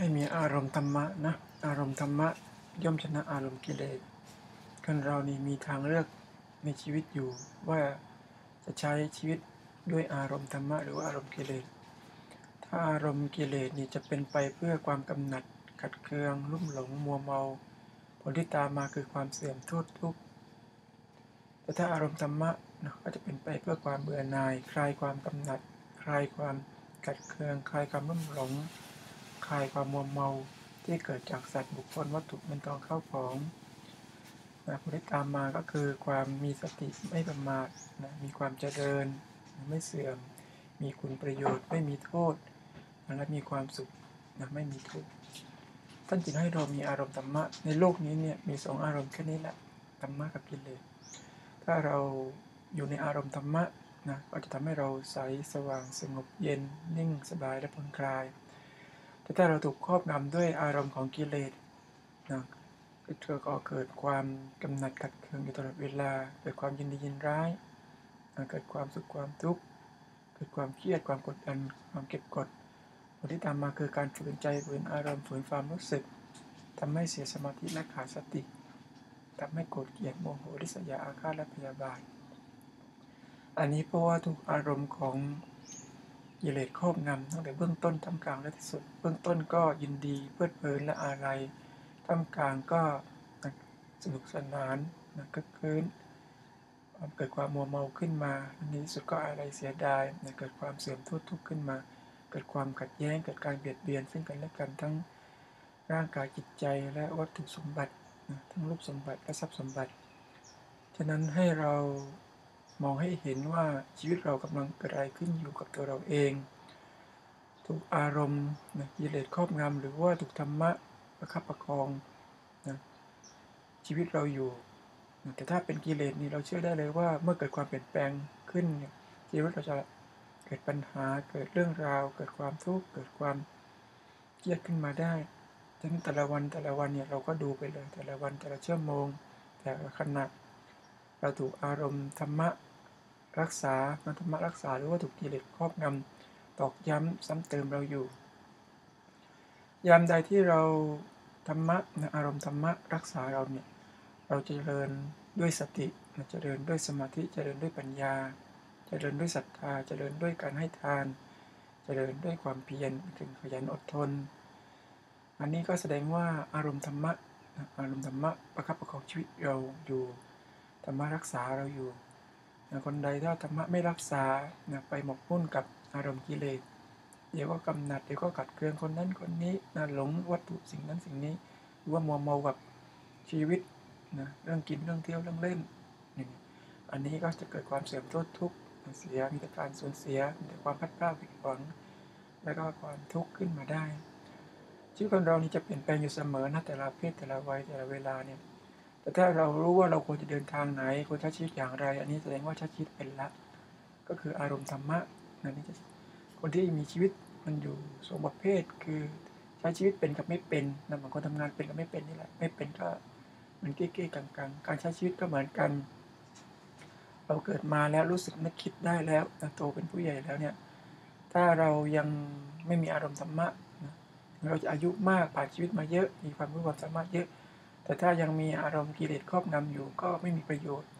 ให้มีอารมณ์ธรรมะนะ อารมณ์ธรรมะย่อมชนะอารมณ์กิเลสคนเรานี่มีทางเลือกในชีวิตอยู่ว่าจะใช้ชีวิตด้วยอารมณ์ธรรมะหรือว่าอารมณ์กิเลส ถ้าอารมณ์กิเลสนี่จะเป็นไปเพื่อความกำหนัดขัดเคือง ลุ่มหลงมัวเมา ผลที่ตามมาคือความเสื่อมโทษทุกข์แต่ถ้าอารมณ์ธรรมะนะก็จะเป็นไปเพื่อความเบื่อหน่าย คลายความกำหนัด คลายความขัดเคือง คลายความลุ่มหลง คลายความมัวเมาที่เกิดจากสัตว์บุคคลวัตถุเงินทองเข้าของนะผลที่ตามมาก็คือความมีสติไม่ประมาทนะมีความเจริญไม่เสื่อม มีคุณประโยชน์ไม่มีโทษนะและมีความสุขนะไม่มีทุกข์ท่านจึงให้เรามีอารมณ์ธรรมะในโลกนี้เนี่ยมีสองอารมณ์แค่นี้แหละธรรมะกับกิเลสถ้าเราอยู่ในอารมณ์ธรรมะนะก็จะทำให้เราใสสว่างสงบเย็นนิ่งสบายและผ่อนคลาย แต่ถ้าเราถูกครอบงำด้วยอารมณ์ของกิเลสนะก็เกิดความกำหนัดขัดเคืองอยู่ตลอดเวลา เกิดความยินดียินร้ายนะเกิดความสุขความทุกข์ เกิดความเครียดความกดดันความเก็บกดผลที่ตามมาคือการฝืนใจฝืนอารมณ์ฝืนความรู้สึกทำให้เสียสมาธิและขาดสติทำให้โกรธเกลียดโมโหริษยาอาฆาตและพยาบาท อันนี้เพราะว่าทุกอารมณ์ของ กิเลสครอบงำตั้งแต่เบื้องต้นท่ามกลางและที่สุด เบื้องต้นก็ยินดีเพลิดเพลินและอะไรท่ามกลางก็สนุกสนานนะก็คืนเกิดความมัวเมาขึ้นมาอันนี้สุดก็อะไรเสียดายนะเกิดความเสื่อมทุกข์ทุกข์ขึ้นมา เกิดความขัดแย้งเกิดการเบียดเบียน ซึ่งกันและกันทั้งร่างกายจิตใจและวัตถุสมบัตินะทั้งรูปสมบัติและทรัพย์สมบัติ ฉะนั้นให้เรา มองให้เห็นว่าชีวิตเรากำลังเกิดอะไรขึ้นอยู่กับตัวเราเอง ถูกอารมณ์นะกิเลสครอบงำหรือว่าถูกธรรมะประคับประคองนะชีวิตเราอยู่นะแต่ถ้าเป็นกิเลสนี่เราเชื่อได้เลยว่าเมื่อเกิดความเปลี่ยนแปลงขึ้นชีวิตเราจะเกิดปัญหาเกิดเรื่องราว เกิดความทุกข์เกิดความเครียดขึ้นมาได้ฉะนั้นแต่ละวันแต่ละวันเนี่ยเราก็ดูไปเลยแต่ละวันแต่ละชั่วโมง แต่ละขณะเราถูกอารมณ์ธรรมะ รักษาธรรมะรักษาหรือว่าถูกกิเลสครอบงำตอกย้ำซ้ำเติมเราอยู่ ยามใดที่เราธรรมะอารมณ์ธรรมะรักษาเราเนี่ยเราจะเจริญด้วยสติเจริญด้วยสมาธิจเจริญด้วยปัญญาจเจริญด้วยศรัทธาจเจริญด้วยการให้ทานจเจริญด้วยความเพียรถึงขยันอดทน อันนี้ก็แสดงว่าอารมณ์ธรรมะอารมณ์ธรรมะประคับประคองชีวิตเราอยู่ธรรมะรักษาเราอยู่ คนใดถ้าธรรมะไม่รักษาไปหมกมุ่นกับอารมณ์กิเลส เดี๋ยวก็กำหนัด เดี๋ยวก็กัดเกลืองคนนั้นคนนี้นะหลงวัตถุสิ่งนั้นสิ่งนี้ หรือว่ามัวเมากับชีวิตนะเรื่องกินเรื่องเที่ยวเรื่องเล่นนี่อันนี้ก็จะเกิดความเสื่อมโทษทุกข์เสีย มีแต่การสูญเสีย มีแต่ความพัดพลาดผิดหวัง แล้วก็ความทุกข์ขึ้นมาได้ชีวิตของเรานี่จะเปลี่ยนแปลงอยู่เสมอนะแต่ละเพศแต่ละวัยแต่ละเวลาเนี่ย แต่ถ้าเรารู้ว่าเราควรจะเดินทางไหนควรใช้ชีวิตอย่างไร อันนี้แสดงว่าใช้ชีวิตเป็นละ ก็คืออารมณ์ธรรมะนั่นนี่จะคนที่มีชีวิตมันอยู่สองประเภทคือใช้ชีวิตเป็นกับไม่เป็นนะบางคนทำงานเป็นกับไม่เป็นนี่แหละไม่เป็นก็มันเก้ๆกลางๆ การใช้ชีวิตก็เหมือนกัน เราเกิดมาแล้วรู้สึกนึกคิดได้แล้วโตเป็นผู้ใหญ่แล้วเนี่ยถ้าเรายังไม่มีอารมณ์ธรรมะเราจะอายุมากผ่านชีวิตมาเยอะ มีความรู้ความสามารถเยอะ แต่ถ้ายังมีอารมณ์กิเลสครอบงำอยู่ก็ไม่มีประโยชน์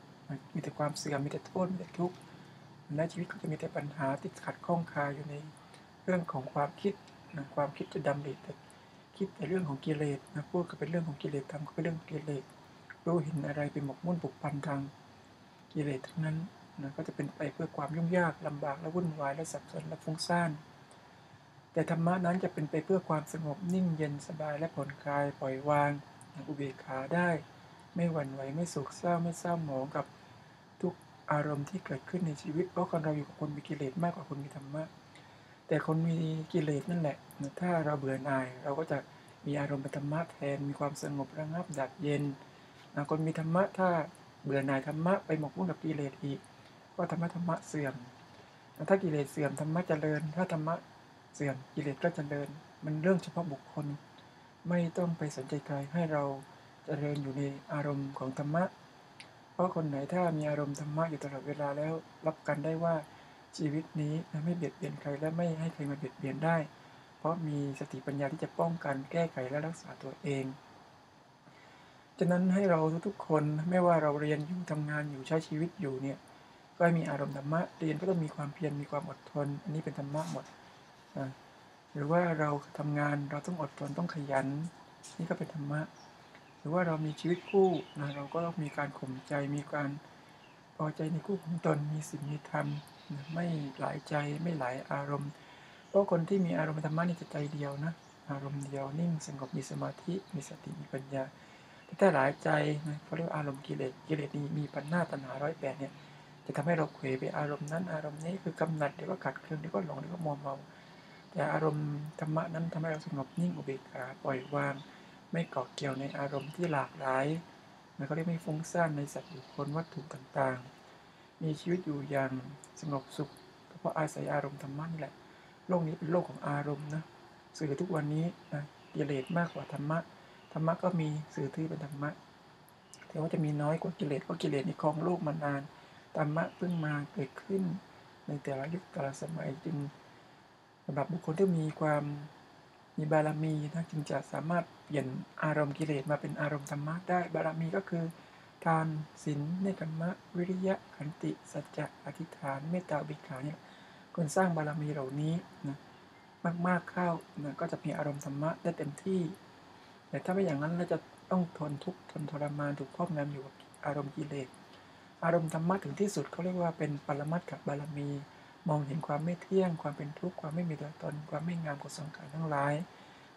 มีแต่ความเสื่อม มีแต่โทษ มีแต่ทุกข์และชีวิตก็จะมีแต่ปัญหาติดขัดข้องคาอยู่ในเรื่องของความคิดนะความคิดจะดำริแต่คิดแต่เรื่องของกิเลสนะพูดก็เป็นเรื่องของกิเลสทำก็เป็นเรื่องกิเลส รู้เห็นอะไรเป็นหมกมุ่นปุกพันทางกิเลสทั้งนั้นนะก็จะเป็นไปเพื่อความยุ่งยากลำบากและวุ่นวายและสับสนและฟุ้งซ่าน แต่ธรรมะนั้นจะเป็นไปเพื่อความสงบนิ่งเย็นสบายและผ่อนคลายปล่อยวาง อุเบกขาได้ ไม่หวั่นไหวไม่สุขเศร้าไม่เศร้าหมองกับทุกอารมณ์ที่เกิดขึ้นในชีวิตเพราะคนเราอยู่กับคนมีกิเลสมากกว่าคนมีธรรมะแต่คนมีกิเลสนั่นแหละ ถ้าเราเบื่อหน่าย เราก็จะมีอารมณ์ปธรรมะแทนมีความสงบระงับดับเย็นคนมีธรรมะถ้าเบื่อหน่ายธรรมะไปหมกมุ่นกับกิเลสอีกก็ธรรมะธรรมะเสื่อมถ้ากิเลสเสื่อมธรรมะเจริญ ถ้าธรรมะเสื่อมกิเลสก็เจริญ มันเรื่องเฉพาะบุคคล ไม่ต้องไปสนใจใครให้เราเจริญอยู่ในอารมณ์ของธรรมะ เพราะคนไหนถ้ามีอารมณ์ธรรมะอยู่ตลอดเวลาแล้วรับกันได้ว่าชีวิตนี้ไม่เบียดเบียนใครและไม่ให้ใครมาเบียดเบียนได้ เพราะมีสติปัญญาที่จะป้องกันแก้ไขและรักษาตัวเองฉะนั้นให้เราทุกๆคนไม่ว่าเราเรียนอยู่ทำงานอยู่ใช้ชีวิตอยู่เนี่ยก็มีอารมณ์ธรรมะเรียนก็ต้องมีความเพียรมีความอดทน อันนี้เป็นธรรมะหมดนะ หรือว่าเราทำงานเราต้องอดทนต้องขยัน นี่ก็เป็นธรรมะ หรือว่าเรามีชีวิตคู่นะเราก็ต้องมีการข่มใจมีการพอใจในคู่ของตนมีสิ่งมีธรรมไม่หลายใจไม่หลายอารมณ์ เพราะคนที่มีอารมณ์ธรรมะนี่จะใจเดียวนะอารมณ์เดียวนิ่งสงบมีสมาธิมีสติมีปัญญาแต่ถ้าหลายใจนะเขาเรียกอารมณ์กิเลสกิเลสนี้มีปัญหาตัณหาร้อยแปดเนี่ยจะทำให้เราเขวไปอารมณ์นั้นอารมณ์นี้คือกำหนัดเดี๋ยวก็ขัดเคืองเดี๋ยวก็หลงเดี๋ยวก็มัวเมา แต่อารมณ์ธรรมะนั้นทำให้เราสงบนิ่งอุเบกขาปล่อยวาง ไม่เกาะเกี่ยวในอารมณ์ที่หลากหลายนะเขาเรียกไม่ฟุ้งซ่านในสัตว์บุคคลวัตถุต่างๆ มีชีวิตอยู่อย่างสงบสุขเพราะอาศัยอารมณ์ธรรมะนี่แหละ โลกนี้เป็นโลกของอารมณ์นะสื่อทุกวันนี้นะกิเลสมากกว่าธรรมะ ธรรมะก็มีสื่อที่เป็นธรรมะ แต่ว่าจะมีน้อยกว่ากิเลสเพราะกิเลสนี่ครองโลกมานาน ธรรมะเพิ่งมาเกิดขึ้น ในแต่ละยุคแต่ละสมัยจึง สำหรับบุคคลที่มีความมีบารมีนะจึงจะสามารถเปลี่ยนอารมณ์กิเลสมาเป็นอารมณ์ธรรมะได้บารมีก็คือ ทานศีลเนคขมะ วิริยะขันติสัจจะอธิษฐานเมตตาบิขาเนี่ยคนสร้างบารมีเหล่านี้นะมากๆเข้านะก็จะมีอารมณ์ธรรมะได้เต็มที่ แต่ถ้าไม่อย่างนั้นเราจะต้องทนทุกข์ทนทรมานถูกครอบงำอยู่กับอารมณ์กิเลสอารมณ์ธรรมะถึงที่สุดเขาเรียกว่าเป็นปรมัตถบารมี มองเห็นความไม่เที่ยง ความเป็นทุกข์ ความไม่มีตัวตน ความไม่งามของสังขารทั้งหลาย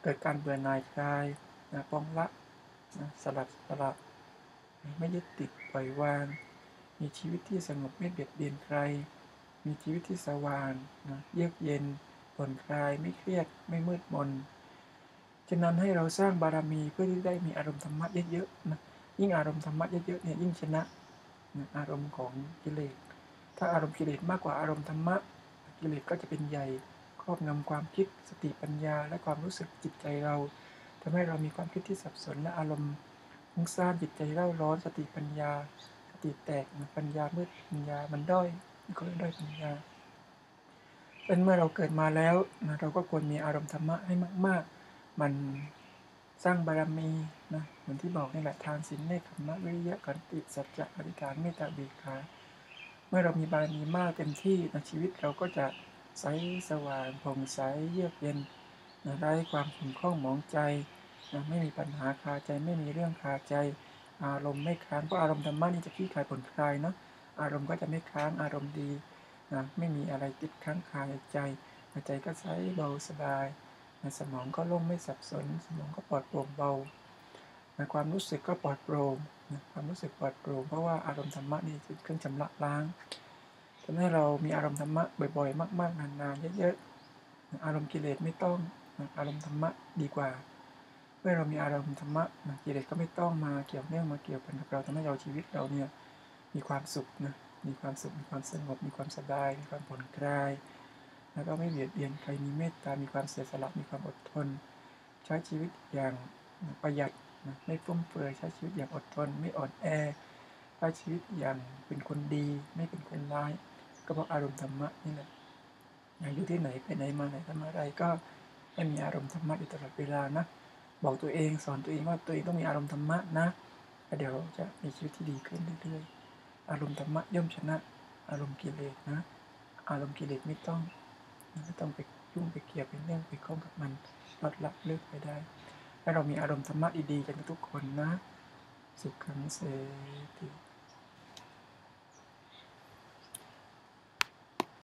เกิดการเบื่อหน่ายคลายนะปองละนะสลัดสลับไม่ยึดติดปล่อยวาง มีชีวิตที่สงบไม่เบียดเบียนใคร มีชีวิตที่สว่างนะเยือกเย็นผ่อนคลาย ไม่เครียด ไม่มืดมนฉะนั้นให้เราสร้างบารมีเพื่อที่ได้มีอารมณ์ธรรมะเยอะๆนะ ยิ่งอารมณ์ธรรมะเยอะๆเนี่ยยิ่งชนะนะอารมณ์ของกิเลส ถ้าอารมณ์กิเลสมากกว่าอารมณ์ธรรมะ กิเลสก็จะเป็นใหญ่ครอบงำความคิดสติปัญญา และความรู้สึกจิตใจเราทำให้เรามีความคิดที่สับสนและอารมณ์ฟุ้งซ่านจิตใจเร่าร้อนสติปัญญา สติแตกปัญญามืดปัญญามันด้อยก็เลยด้อยปัญญาเป็นเมื่อเราเกิดมาแล้วนะเราก็ควรมีอารมณ์ธรรมะให้มาก ๆ มันสร้างบารมีนะเหมือนที่บอกนี่แหละทานศีลเนคขมะวิริยะขันติสัจจะอธิษฐานเมตตาเบิกขา เมื่อเรามีบารมีมากเต็มที่นะชีวิตเราก็จะใสสว่างผ่องใสเยือกเย็นนะไร้ความขุ่นข้องหมองใจนะไม่มีปัญหาคาใจไม่มีเรื่องคาใจ อารมณ์ไม่ค้างเพราะอารมณ์ธรรมะนี่จะขี้คลายผ่อนคลายเนาะอารมณ์ก็จะไม่ค้างอารมณ์ดีนะไม่มีอะไรติดค้างคาในใจใจก็ใสเบาสบายนะสมองก็โล่งไม่สับสน สมองก็ปลอดโปร่งเบา ความรู้สึกก็ปลอดโปร่งนะความรู้สึกปลอดโปร่งเพราะว่าอารมณ์ธรรมะนี่คือเครื่องชำระล้างทำให้เรามีอารมณ์ธรรมะบ่อยๆ มาก ๆ นานๆ เยอะๆนะอารมณ์กิเลสไม่ต้องนะอารมณ์ธรรมะดีกว่า เมื่อเรามีอารมณ์ธรรมะนะกิเลสก็ไม่ต้องมาเกี่ยวเนื่องมาเกี่ยวพันกับเราทำให้เราชีวิตเราเนี่ยมีความสุขนะ มีความสุข มีความสงบ มีความสบาย มีความผ่อนคลาย แล้วก็ไม่เบียดเบียนใคร มีเมตตา มีความเสียสละ มีความอดทน ใช้ชีวิตอย่างประหยัด นะไม่ฟุ่มเฟือยใช้ชีวิตอย่างอดทน ไม่อ่อนแอใช้ชีวิตอย่างเป็นคนดี ไม่เป็นคนร้าย ก็เพราะอารมณ์ธรรมะนี่แหละอยู่ที่ไหนไปไหนมาไหนทำอะไรก็ให้มีอารมณ์ธรรมะอยู่ตลอดเวลานะ บอกตัวเองสอนตัวเองว่าตัวเองต้องมีอารมณ์ธรรมะนะเดี๋ยวจะมีชีวิตที่ดีขึ้นเรื่อยๆ อารมณ์ธรรมะย่อมชนะ อารมณ์กิเลสนะ อารมณ์กิเลสไม่ต้องไม่ต้องไปยุ่งไปเกี่ยวไปเรื่องไปข้องกับมันลดละเลิกไปได้ ให้เรามีอารมณ์ธรรมะดีๆกันทุกคนนะ สุขขังเสติ